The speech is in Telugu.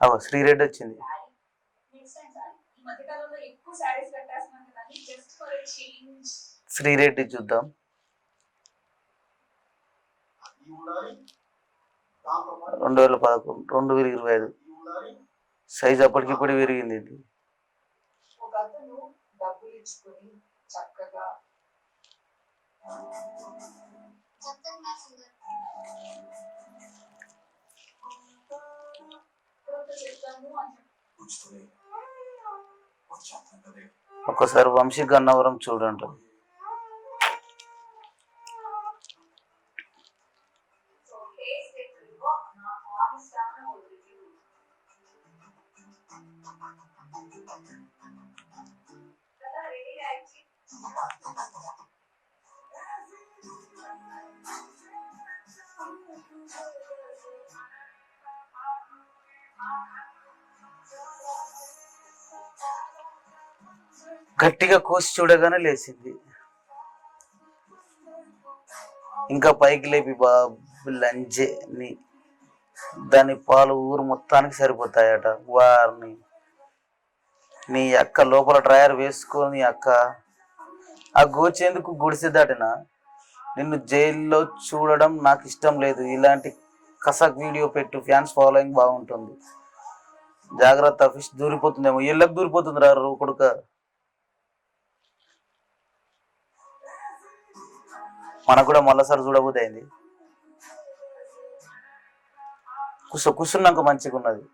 శ్రీ శ్రీరెడ్డి వచ్చింది. శ్రీ టైం శ్రీరెడ్డి చూద్దాం. రెండు వేల పదకొండు రెండు వేల ఇరవై ఐదు. సైజ్ అప్పటికిప్పుడు పెరిగింది ఇది. చక్కగా ఒక్కసారి వంశీ గన్నవరం చూడండి సో టేస్ట్ గట్టిగా కోసి చూడగానే లేచింది. ఇంకా పైకి లేపి బాబు లంజేని దాని పాలు ఊరు మొత్తానికి సరిపోతాయట. వారిని నీ అక్క లోపల డ్రయర్ వేసుకొని అక్క ఆ గోచేందుకు గుడిసె దాటిన? నిన్ను జైల్లో చూడడం నాకు ఇష్టం లేదు. ఇలాంటి కసక్ వీడియో పెట్టు ఫ్యాన్స్ ఫాలోయింగ్ బాగుంటుంది. జాగ్రత్త ఫిష్ దూరిపోతుందేమో. ఇళ్ళకి దూరిపోతుంది రా కొడుక. మనకు కూడా మళ్ళసారి చూడబోతే అయింది కుస కుసున్నాక మంచిగా ఉన్నది